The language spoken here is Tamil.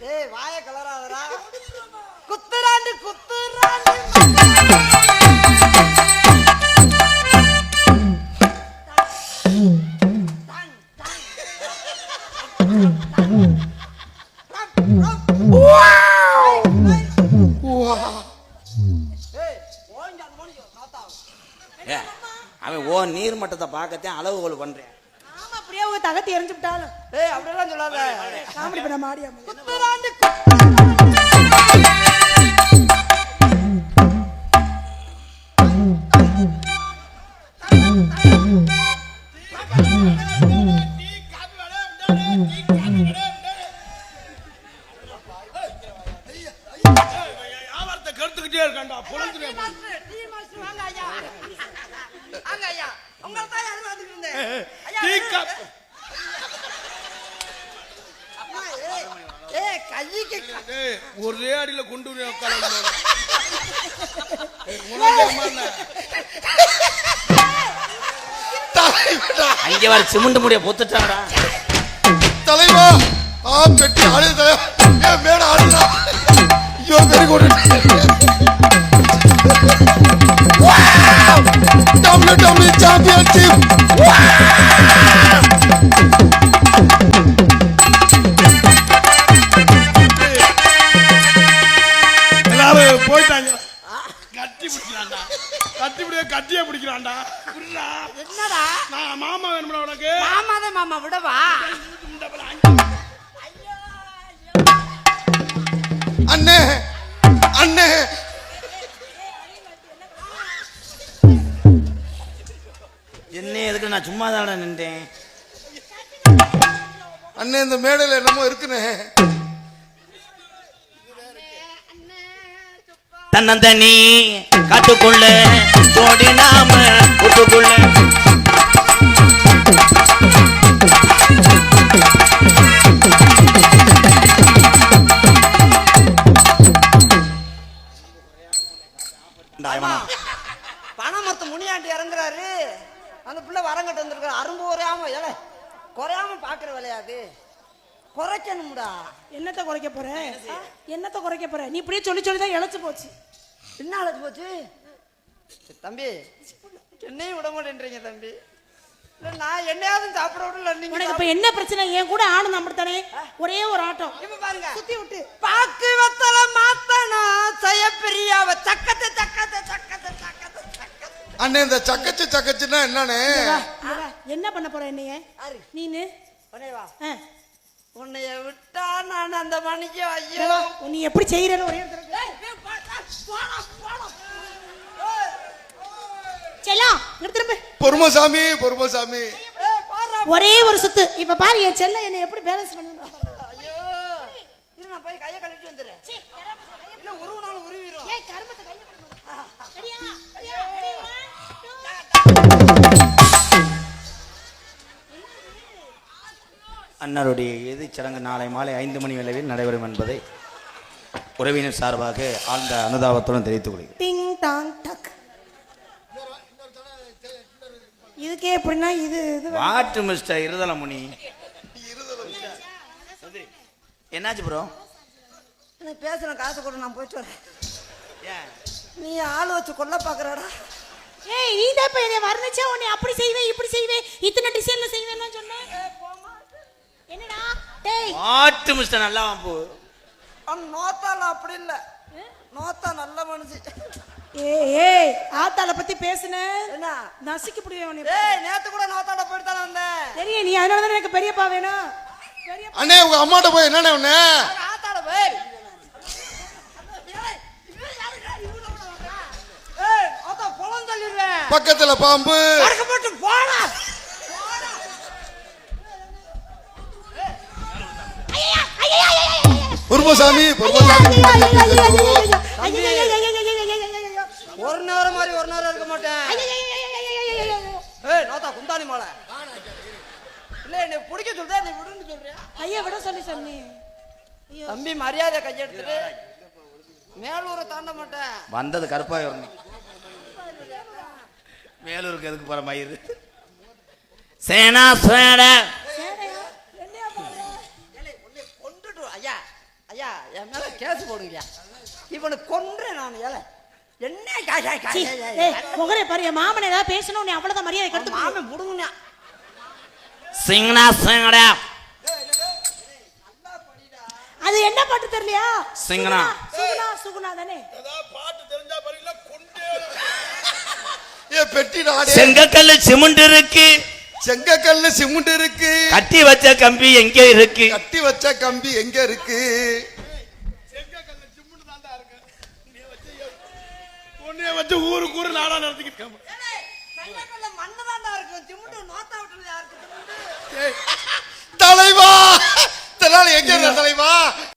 ஏய் வாய கலராதடா. அவன் ஓ நீர் மட்டத்தை பார்க்கத்தான் அளவுகோல் பண்றேன். உங்க தகத்தி எரிஞ்சு விட்டாலும் ஏய் அப்படியெல்லாம் சொல்லாத. காமெடி பண்ண மாடியா குத்துறாண்டி. வியாபாரத்தை வாங்க ஐயா. உங்களை தான் எதிர்பார்த்துட்டு இருந்தேன். ஐயா, கைக்கு ஒரே அடியில கொண்டு? அங்கே வர சிமெண்ட் முடிய பொத்துட்டாங்கடா தலைவா ஆ பெட்டி ஆடு தலைவா ஏன் மேட ஆடுறா ஐயோ very good W W championship எல்லாரும் போயிட்டாங்க கட்டி பிடிக்கிறான்டா கட்டி பிடிக்க கட்டியே பிடிக்கிறான்டா புரியுதா என்னடா நான் மாமா வேணும்டா உனக்கு மாமாதே மாமா விடவா அண்ணே அண்ணே நான் சும்மா தானே நின்றேன். அண்ணே இந்த மேடையில என்னமோ இருக்குண்ணே. தன்னந்தனி காட்டுக்குள்ள ஓடி நாம கூட்டுக்குள்ள. ஆமா. பனைமரத்து முனியாண்டி இறங்குறாரு. அந்த பிள்ளை வரங்கட்டு வந்திருக்காரு அரும்பு குறையாம ஏல குறையாம பாக்குற விளையாது குறைக்கணும்டா. என்னத்த குறைக்க போற? என்னத்த குறைக்க போற? நீ இப்படியே சொல்லி சொல்லி தான் இழைச்சு போச்சு. என்ன அழைச்சு போச்சு? தம்பி என்னையும் விட மாட்டேன்றீங்க தம்பி. நான் என்னையாவது சாப்பிட விடல நீங்க உனக்கு இப்ப என்ன பிரச்சனை? என் கூட ஆனந்த் அப்படித்தானே ஒரே ஒரு ஆட்டம். இப்ப பாருங்க. சுத்தி விட்டு. பாக்கு வத்தல மாத்தணும் செய்ய பிரியாவ சக்கத்தை சக்கத்தை சக்கத்தை. அண்ணே இந்த சக்கச்சு சக்கச்சுன்னா என்னண்ணே? வா. என்ன பண்ண போற என்னைய? நீனு? உன்னைய விட்டா நான் அந்த மணிக்கு ஐயோ. நீ எப்படி செய்யறன்னு ஒரே. செல்லம் திரும்ப. பொறுமசாமி பொறுமசாமி. ஒரே ஒரு சுத்து. இப்ப பாரு என் செல்ல என்னை எப்படி பேலன்ஸ் பண்ணணும் ஐயோ. இரு நான் போய் கையை கழுவிட்டு வந்துடுறேன். உருவினாலும் உருவிடும் அன்னாருடைய இறுதிச் சடங்கு நாளை மாலை ஐந்து மணி அளவில் நடைபெறும் என்பதை உறவினர் சார்பாக ஆழ்ந்த அனுதாபத்துடன் தெரிவித்துக் கொள்கிறேன். டிங் டாங் டக். இதுக்கே எப்படின்னா இது இது வாட்டு மிஸ்டர் இருதலமுனி. என்னாச்சு ப்ரோ பேசுன காசு கூட நான் போயிட்டு வரேன். நீ ஆள் வச்சு கொல்ல பாக்குறடா. ஏய் நீ தான் இப்ப என்னை வர்ணிச்சா? உன்னை அப்படி செய்வேன் இப்படி செய்வேன். இத்தனை டிசைன்ல செய்வேன்னு சொன்னேன் என்னடா? டேய். வாட்டு மிஸ்டர் நல்லா போ. நோத்தால அப்படி இல்ல. நோத்தா நல்ல மனுஷி. ஏய் ஏய் ஆத்தால பத்தி பேசுன? என்ன? நசுக்கி புடிவே உன்னை. ஏய் நேத்து கூட நோத்தாட போயிட்டு தானே வந்தேன். தெரியும் நீ அதனால தான் எனக்கு பெரியப்பா வேணும். பெரிய அண்ணே உங்க அம்மாட்ட போய் என்னண்ணே உண்ணே ஆத்தாட போய். பக்கத்துல பாம்பு. பொறுமசாமி பொறுமசாமி ஒரு நேரம் மாதிரி ஒரு நேரம் இருக்க மாட்டேன். ஏய் நோத்தா குந்தாணி மாலை. இல்ல என்னை பிடிக்க சொல்றேன் நீ விடுன்னு சொல்றியா? ஐயா விட சொல்லி சொன்னி தம்பி மரியாதை கையெடுத்துட்டு மேலூரை தாண்ட மாட்டேன். வந்தது கருப்பாய் வரணும் வேலூருக்கு எதுக்கு போற மயிறு சேனா சேட. ஐயா ஐயா என் மேல கேஸ் போடுங்கய்யா இவனை கொன்றேன் நான் ஏல. என்ன கா- கா- கா- சீ, கா- கா- ஏய், முகரே பாரு என் மாமன் ஏதாவது பேசணும் நீ அவ்வளவுதான் மரியாதை கட்டு மாமன் முடுங்கண்ணா சிங்கனா சிங்கடா. அது என்ன பாட்டு தெரியலையா? சிங்கனா. சுகுணா சுகுணா தானே? பாட்டு தெரிஞ்சா பெட்டி நாடே செங்கக்கல்லு சிமெண்ட் இருக்கு. செங்கக்கல்ல சிமெண்ட் இருக்கு. கட்டி வச்ச கம்பி எங்க இருக்கு? கட்டி வச்ச கம்பி எங்க இருக்கு? வச்சு ஊரு நாடா நடத்திக்கிட்டு தலைவா! தெனாலி எங்க தலைவா?